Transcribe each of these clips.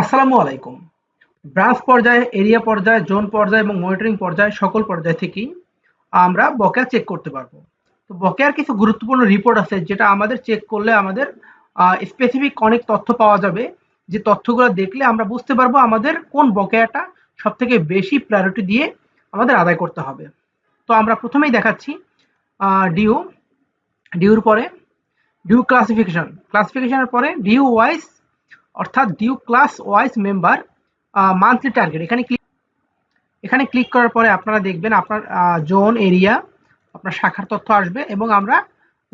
আসসালামু আলাইকুম। ব্রাঞ্চ পর্যায়ে, এরিয়া পর্যায়ে, জোন পর্যায়ে এবং মনিটরিং পর্যায়ে, সকল পর্যায় থেকেই আমরা বকেয়া চেক করতে পারব। তো বকেয়ার কিছু গুরুত্বপূর্ণ রিপোর্ট আছে, যেটা আমাদের চেক করলে আমাদের স্পেসিফিক অনেক তথ্য পাওয়া যাবে। যে তথ্যগুলো দেখলে আমরা বুঝতে পারব আমাদের কোন বকেয়াটা সব থেকে বেশি প্রায়োরিটি দিয়ে আমাদের আদায় করতে হবে। তো আমরা প্রথমেই দেখাচ্ছি ডিউ ডিউর পরে ডিউ ক্লাসিফিকেশন ক্লাসিফিকেশনের পরে ডিউ ওয়াইজ অর্থাৎ due class wise member monthly target এখানে ক্লিক এখানে ক্লিক করার পরে আপনারা দেখবেন আপনার জোন এরিয়া আপনার শাখার তথ্য আসবে এবং আমরা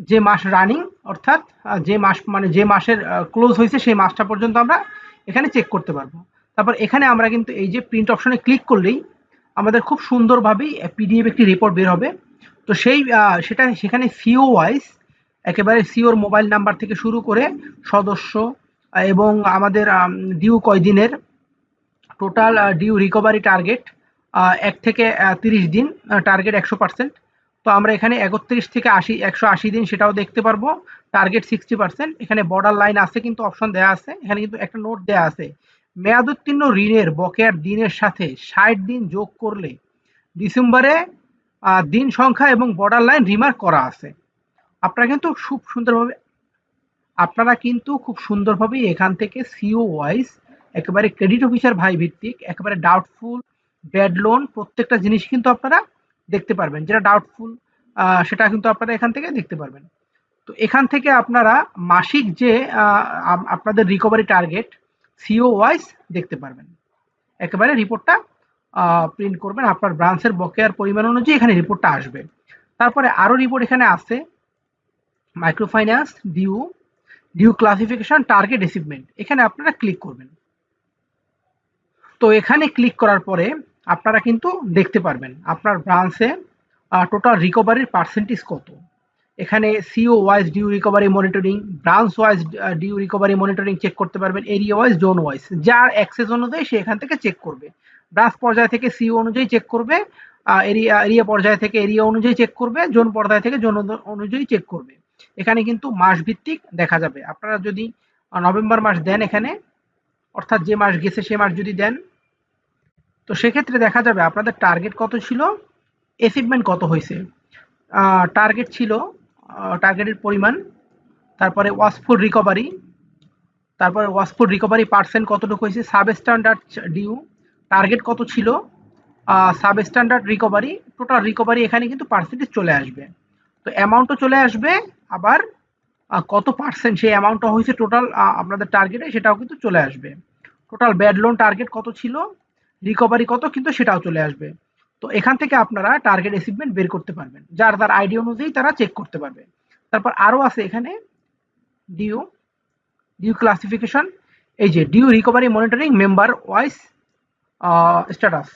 যে মাস রানিং অর্থাৎ যে মাস মানে যে মাসের ক্লোজ হয়েছে সেই মাসটা পর্যন্ত আমরা এখানে চেক করতে পারব। তারপর এখানে আমরা কিন্তু এই যে প্রিন্ট অপশনে ক্লিক করলেই আমাদের খুব সুন্দরভাবেই পিডিএফ একটি রিপোর্ট বের হবে। তো সেই সেটা, সেখানে সিও ওয়াইজ একেবারে সিওর মোবাইল নাম্বার থেকে শুরু করে সদস্য এবং আমাদের ডিউ কয়দিনের? টোটাল ডিউ রিকভারি টার্গেট এক থেকে তিরিশ দিন টার্গেট একশো পার্সেন্ট তো আমরা এখানে একত্রিশ থেকে আশি, একশো আশি দিন সেটাও দেখতে পারব। টার্গেট সিক্সটি পার্সেন্ট এখানে বর্ডার লাইন আছে, কিন্তু অপশন দেওয়া আছে। এখানে কিন্তু একটা নোট দেওয়া আছে। মেয়াদোত্তীর্ণ ঋণের বকেয়ার দিনের সাথে ষাট দিন যোগ করলে ডিসেম্বরে দিন সংখ্যা এবং বর্ডার লাইন রিমার্ক করা আছে। আপনারা কিন্তু খুব সুন্দরভাবে আপনারা কিন্তু খুব সুন্দরভাবেই এখান থেকে সিও ওয়াইজ একেবারে ক্রেডিট অফিসার ভাই ভিত্তিক, একেবারে ডাউটফুল ব্যাড লোন প্রত্যেকটা জিনিস কিন্তু আপনারা দেখতে পারবেন। যেটা ডাউটফুল সেটা কিন্তু আপনারা এখান থেকে দেখতে পারবেন। তো এখান থেকে আপনারা মাসিক যে আপনাদের রিকভারি টার্গেট সিও ওয়াইজ দেখতে পারবেন। একেবারে রিপোর্টটা প্রিন্ট করবেন। আপনার ব্রাঞ্চের বকেয়ার পরিমাণ অনুযায়ী এখানে রিপোর্টটা আসবে। তারপরে আরও রিপোর্ট এখানে আছে। Microfinance due due classification target achievement এখানে আপনারা ক্লিক করবেন। তো এখানে ক্লিক করার পরে আপনারা কিন্তু দেখতে পারবেন আপনার ব্রাঞ্চে টোটাল রিকভারির পার্সেন্টেজ কত। এখানে CO wise due recovery monitoring branch wise due recovery monitoring check করতে পারবেন এরিয়া ওয়াইজ জোন ওয়াইজ যার অ্যাক্সেস অনুযায়ী সে এখান থেকে চেক করবে। ব্রাঞ্চ পর্যায় থেকে সিও অনুযায়ী চেক করবে এরিয়া এরিয়া পর্যায় থেকে এরিয়া অনুযায়ী চেক করবে জোন পর্যায় থেকে জোন অনুযায়ী চেক করবে। এখানে কিন্তু মাস ভিত্তিক দেখা যাবে। আপনারা যদি নভেম্বর মাস দেন এখানে, অর্থাৎ যে মাস গেছে সে মাস যদি দেন, তো সেক্ষেত্রে দেখা যাবে আপনাদের টার্গেট কত ছিল অ্যাচিভমেন্ট কত হয়েছে। টার্গেট ছিল টার্গেটের পরিমাণ, তারপরে ওয়াসফুড রিকভারি তারপরে ওয়াসফুড রিকভারি পার্সেন্ট কতটুকু হয়েছে সাব স্ট্যান্ডার্ড ডিউ টার্গেট কত ছিল sub standard recovery total recovery এখানে কিন্তু পার্সেন্টেজ চলে আসবে। তো অ্যামাউন্টও চলে আসবে আবার কত পার্সেন্ট সেই অ্যামাউন্টটা হয়েছে টোটাল আপনাদের টার্গেটে সেটাও কিন্তু চলে আসবে। টোটাল ব্যাড লোন টার্গেট কত ছিল রিকভারি কত, কিন্তু সেটাও চলে আসবে। তো এখান থেকে আপনারা টার্গেট অ্যাচিভমেন্ট বের করতে পারবেন। যার তার আইডি অনুযায়ী তারা চেক করতে পারবে। তারপর আরও আছে এখানে ডিউ ডিউ ক্লাসিফিকেশন এই যে due recovery monitoring member wise status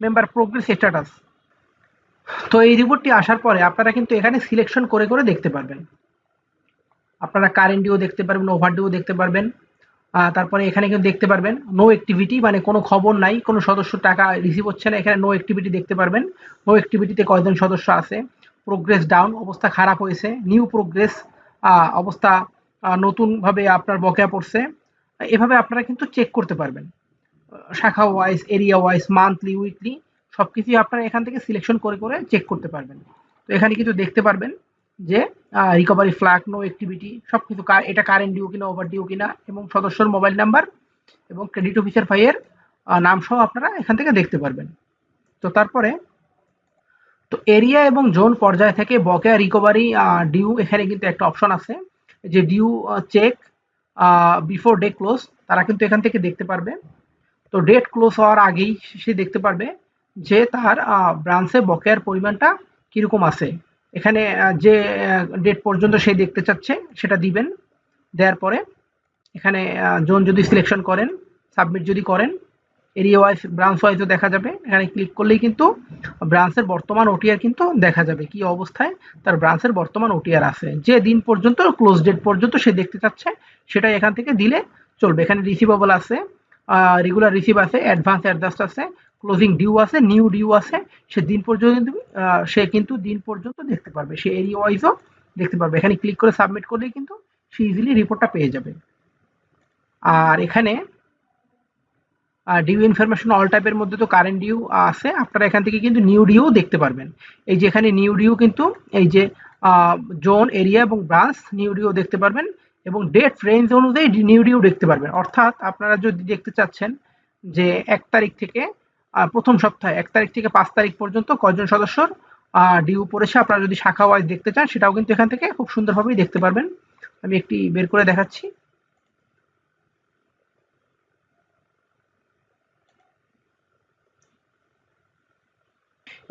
member progress status তো এই রিপোর্টটি আসার পরে আপনারা কিন্তু এখানে সিলেকশন করে করে দেখতে পারবেন। আপনারা কারেন্ট ডিও দেখতে পারবেন ওভার ডিও দেখতে পারবেন। তারপরে এখানে কিন্তু দেখতে পারবেন নো অ্যাক্টিভিটি মানে কোনো খবর নাই, কোনো সদস্য টাকা রিসিভ হচ্ছে না, এখানে নো অ্যাক্টিভিটি দেখতে পারবেন। নো অ্যাক্টিভিটিতে কয়জন সদস্য আছে? প্রোগ্রেস ডাউন অবস্থা খারাপ হয়েছে নিউ প্রোগ্রেস অবস্থা নতুনভাবে আপনার বকেয়া পড়ছে। এভাবে আপনারা কিন্তু চেক করতে পারবেন। শাখা wise area wise monthly weekly সব কিছুই আপনারা এখান থেকে সিলেকশন করে করে চেক করতে পারবেন। তো এখানে কিন্তু দেখতে পারবেন যে রিকভারি ফ্ল্যাগ নো অ্যাক্টিভিটি সব কিছু এটা কারেন্ট ডিউ কিনা ওভার ডিউ কিনা, এবং সদস্যর মোবাইল নাম্বার এবং ক্রেডিট অফিসার ফাইয়ের নাম সহ আপনারা এখান থেকে দেখতে পারবেন। তো তারপরে, তো এরিয়া এবং জোন পর্যায় থেকে বকেয়া রিকভারি ডিউ এখানে কিন্তু একটা অপশন আছে, যে due check before day close তারা কিন্তু এখান থেকে দেখতে পারবে। তো ডেট ক্লোজ হওয়ার আগেই সে দেখতে পারবে যে তার ব্রাঞ্চে বকেয়ার পরিমাণটা কীরকম আছে। এখানে যে ডেট পর্যন্ত সে দেখতে চাচ্ছে, সেটা দিবেন। দেওয়ার পরে এখানে জোন যদি সিলেকশন করেন সাবমিট যদি করেন এরিয়া ওয়াইজ ব্রাঞ্চ ওয়াইজও দেখা যাবে। এখানে ক্লিক করলেই কিন্তু ব্রাঞ্চের বর্তমান ওটিআর কিন্তু দেখা যাবে কি অবস্থায় তার ব্রাঞ্চের বর্তমান ওটিআর আছে। যে দিন পর্যন্ত ক্লোজ ডেট পর্যন্ত সে দেখতে চাচ্ছে, সেটাই এখান থেকে দিলে চলবে। এখানে রিসিভেবল আছে রেগুলার রিসিভ আছে অ্যাডভান্স অ্যাডজাস্ট আছে ক্লোজিং ডিউ আছে নিউ ডিউ আছে, সে দিন পর্যন্ত সে কিন্তু দিন পর্যন্ত দেখতে পারবে। সে এরিয়া ওয়াইজও দেখতে পারবে। এখানে ক্লিক করে সাবমিট করলে কিন্তু সে ইজিলি রিপোর্টটা পেয়ে যাবে। আর এখানে ডিউ ইনফরমেশন অল টাইপের মধ্যে তো কারেন্ট ডিউ আছে। আপনারা এখান থেকে কিন্তু নিউ ডিউ দেখতে পারবেন। এই যে এখানে নিউ ডিউ কিন্তু, এই যে জোন এরিয়া এবং ব্রাঞ্চ নিউ ডিউ দেখতে পারবেন এবং ডেট রেঞ্জ অনুযায়ী নিউ ডিউ দেখতে পারবেন। অর্থাৎ আপনারা যদি দেখতে চাচ্ছেন যে এক তারিখ থেকে প্রথম সপ্তাহে, এক তারিখ থেকে পাঁচ তারিখ পর্যন্ত কয়জন সদস্যর? ডিউ পড়েছে, আপনারা যদি শাখা ওয়াইজ দেখতে চান, সেটাও কিন্তু এখান থেকে খুব সুন্দরভাবেই দেখতে পারবেন। আমি একটি বের করে দেখাচ্ছি।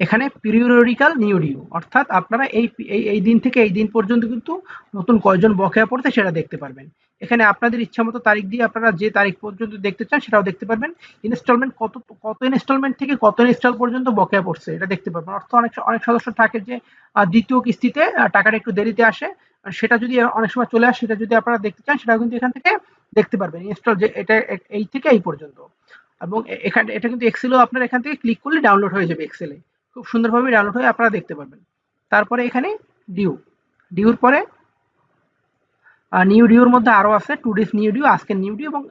এখানে পিরিয়ডিক্যাল নিউ ডিউ অর্থাৎ আপনারা এই এই দিন থেকে এই দিন পর্যন্ত কিন্তু নতুন কয়জন বকেয়া পড়তে সেটা দেখতে পারবেন। এখানে আপনাদের ইচ্ছা মতো তারিখ দিয়ে আপনারা যে তারিখ পর্যন্ত দেখতে চান সেটাও দেখতে পারবেন। ইনস্টলমেন্ট কত কত ইনস্টলমেন্ট থেকে কত ইনস্টল পর্যন্ত বকেয়া পড়ছে এটা দেখতে পারবেন। অর্থ অনেক অনেক সদস্য থাকে যে দ্বিতীয় কিস্তিতে টাকাটা একটু দেরিতে আসে সেটা যদি অনেক সময় চলে আসে, সেটা যদি আপনারা দেখতে চান সেটাও কিন্তু এখান থেকে দেখতে পারবেন। ইনস্টল যে, এটা এই থেকে এই পর্যন্ত। এবং এখানে, এটা কিন্তু এক্সেলও আপনার এখান থেকে ক্লিক করলে ডাউনলোড হয়ে যাবে এক্সেলে খুব সুন্দরভাবে ডাউনলোড হয়ে আপনারা দেখতে পারবেন। তারপরে এখানে ডিউ। ডিউর পরে নিউ ডিউর মধ্যে আরও আছে, টু ডেজ নিউ ডিউ, আজকের নিউ ডিউ এবং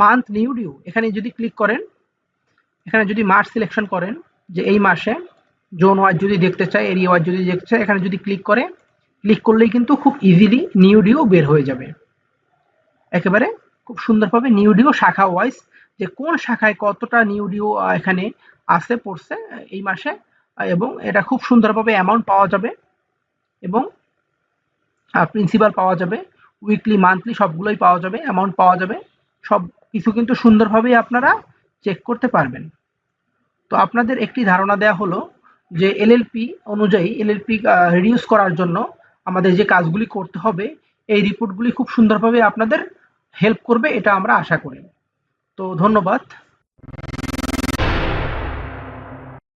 মান্থ নিউ ডিউ। এখানে যদি ক্লিক করেন, এখানে যদি মাস সিলেকশন করেন, যে এই মাসে, জোন ওয়াইজ যদি দেখতে চায়, এরিয়া ওয়াইজ যদি দেখতে চায়, এখানে যদি ক্লিক করে, ক্লিক করলেই কিন্তু খুব ইজিলি নিউ ডিউ বের হয়ে যাবে। একেবারে খুব সুন্দরভাবে নিউ ডিউ শাখা ওয়াইজ যে কোন শাখায় কতটা নিউ ডিউ এখানে আছে, পড়ছে এই মাসে এবং এটা খুব সুন্দরভাবে অ্যামাউন্ট পাওয়া যাবে এবং প্রিন্সিপাল পাওয়া যাবে উইকলি মান্থলি সবগুলোই পাওয়া যাবে অ্যামাউন্ট পাওয়া যাবে, সব কিছু কিন্তু সুন্দরভাবেই আপনারা চেক করতে পারবেন। তো আপনাদের একটি ধারণা দেওয়া হলো যে এলএলপি অনুযায়ী, এলএলপি রিডিউস করার জন্য আমাদের যে কাজগুলি করতে হবে, এই রিপোর্টগুলি খুব সুন্দরভাবে আপনাদের হেল্প করবে, এটা আমরা আশা করি। তো ধন্যবাদ।